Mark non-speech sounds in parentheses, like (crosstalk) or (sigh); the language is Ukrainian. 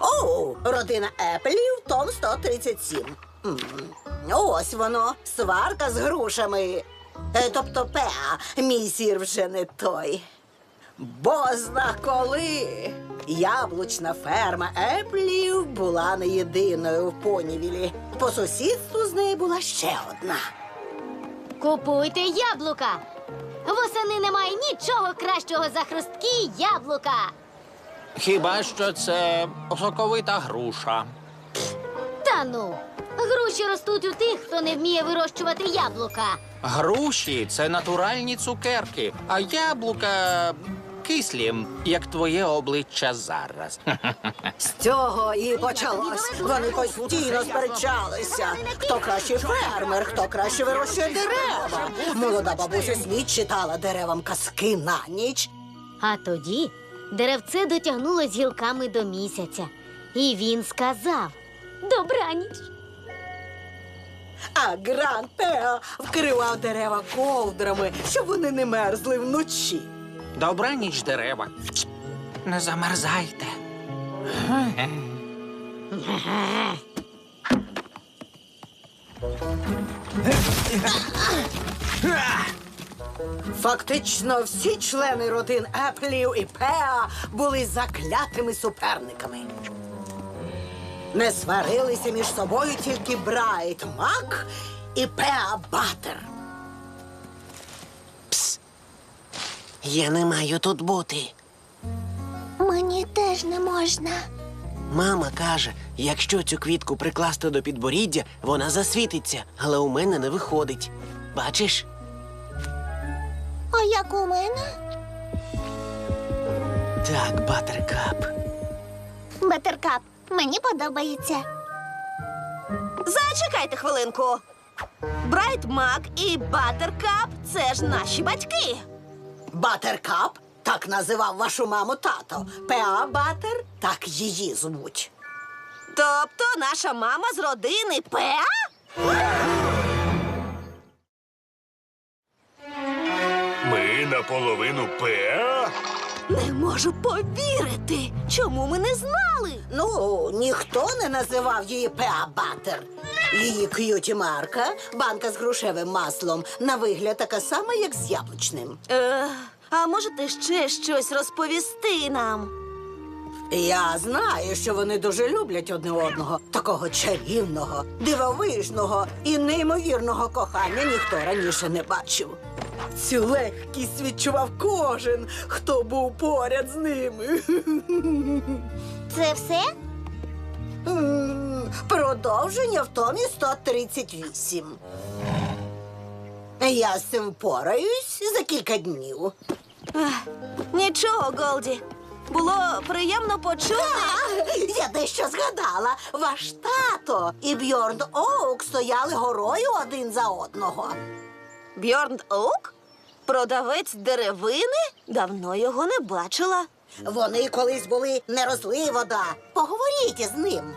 О, родина Еплів, том 137. М, Ось воно, сварка з грушами. Е, Тобто Пеа, мій сір вже не той. Бозна коли. Яблучна ферма Еплів була не єдиною в понівілі. По сусідству з нею була ще одна. Купуйте яблука. Восени немає нічого кращого за хрусткі яблука. Хіба що це соковита груша. Та ну, груші ростуть у тих, хто не вміє вирощувати яблука. Груші це натуральні цукерки, а яблука кислі, як твоє обличчя зараз. (laughs) З цього і почалось. Вони постійно сперечалися. Хто кращий фермер, хто краще вирощує дерева. Молода бабуся Сміт читала деревам казки на ніч. А тоді деревце дотягнулось гілками до місяця. І він сказав Добраніч. А Гранд Тео вкривав дерева ковдрами, щоб вони не мерзли вночі. Добраніч, дерева. Не замерзайте. (laughs) Фактично, всі члени родин Еплів і Пеа були заклятими суперниками. Не сварилися між собою тільки Брайт Мак і Пеа Батер. Я не маю тут бути. Мені теж не можна. Мама каже, якщо цю квітку прикласти до підборіддя, вона засвітиться, але у мене не виходить. Бачиш? Як у мене? Так, Батеркап. Батеркап, мені подобається. Зачекайте хвилинку. Брайт Мак і Батеркап це ж наші батьки. Батеркап так називав вашу маму тато. Пеа Батер так її звуть. Тобто наша мама з родини Пеа? Ми наполовину Пеа? Не можу повірити. Чому ми не знали? Ну, ніхто не називав її Пеа Батер. Її к'юті марка, банка з грушевим маслом, на вигляд така сама, як з яблучним. Е, а можете ще щось розповісти нам? Я знаю, що вони дуже люблять одне одного. Такого чарівного, дивовижного і неймовірного кохання ніхто раніше не бачив. Цю легкість відчував кожен, хто був поряд з ними. Це все? М, Продовження в томі 138. Я з цим впораюсь за кілька днів. Нічого, Голді. Було приємно почути. А, я дещо згадала. Ваш тато і Бьорн Оук стояли горою один за одного. Бьорн Оук? Продавець деревини? Давно його не бачила. Вони колись були не розлий вода. Поговоріть із ним.